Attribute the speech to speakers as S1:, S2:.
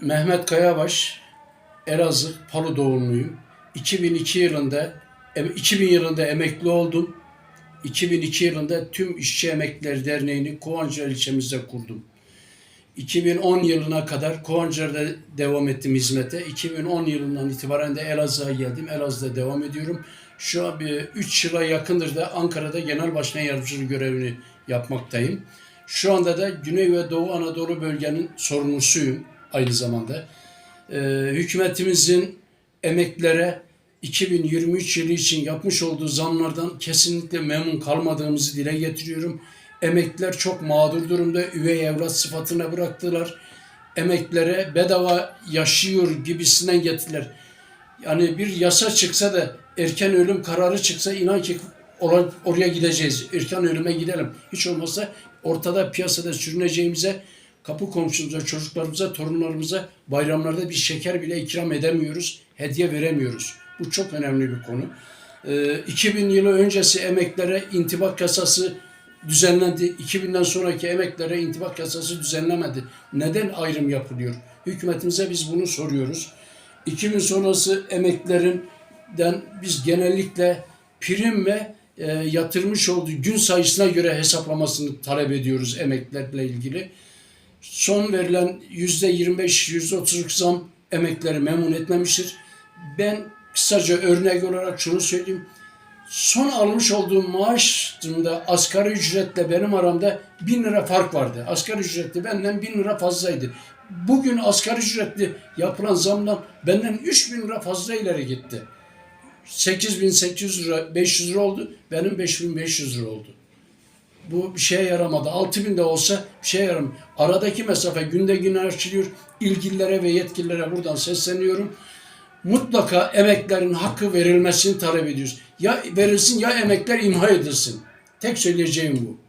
S1: Mehmet Kayabaş, Elazığ, Palu doğumluyum. 2002 yılında, em- 2000 yılında emekli oldum. 2002 yılında Tüm İşçi Emeklileri Derneği'ni Kovancılar ilçemizde kurdum. 2010 yılına kadar Kovancılar'da devam ettim hizmete. 2010 yılından itibaren de Elazığ'a geldim. Elazığ'da devam ediyorum. Şu an bir 3 yıla yakındır da Ankara'da Genel Başkan Yardımcılığı görevini yapmaktayım. Şu anda da Güney ve Doğu Anadolu bölgenin sorumlusuyum aynı zamanda. Ee, hükümetimizin emeklere 2023 yılı için yapmış olduğu zamlardan kesinlikle memnun kalmadığımızı dile getiriyorum. Emekliler çok mağdur durumda. Üvey evlat sıfatına bıraktılar. Emeklere bedava yaşıyor gibisinden getirdiler. Yani bir yasa çıksa da erken ölüm kararı çıksa inan ki or- oraya gideceğiz. Erken ölüme gidelim. Hiç olmazsa ortada piyasada sürüneceğimize kapı komşumuza, çocuklarımıza, torunlarımıza bayramlarda bir şeker bile ikram edemiyoruz. Hediye veremiyoruz. Bu çok önemli bir konu. Ee, 2000 yılı öncesi emeklere intibak yasası düzenlendi. 2000'den sonraki emeklere intibak yasası düzenlemedi. Neden ayrım yapılıyor? Hükümetimize biz bunu soruyoruz. 2000 sonrası emeklerinden biz genellikle prim ve e, yatırmış olduğu gün sayısına göre hesaplamasını talep ediyoruz emeklilerle ilgili. Son verilen yüzde 25, yüzde 30'luk zam emekleri memnun etmemiştir. Ben kısaca örnek olarak şunu söyleyeyim. Son almış olduğum maaşımda asgari ücretle benim aramda bin lira fark vardı. Asgari ücretli benden bin lira fazlaydı. Bugün asgari ücretli yapılan zamdan benden 3000 lira fazla ileri gitti. 8800 lira 500 lira oldu. Benim 5500 lira oldu. Bu bir şeye yaramadı. 6000 de olsa bir şeye yaram. Aradaki mesafe günde güne açılıyor. İlgililere ve yetkililere buradan sesleniyorum. Mutlaka emeklerin hakkı verilmesini talep ediyoruz. Ya verilsin ya emekler imha edilsin. Tek söyleyeceğim bu.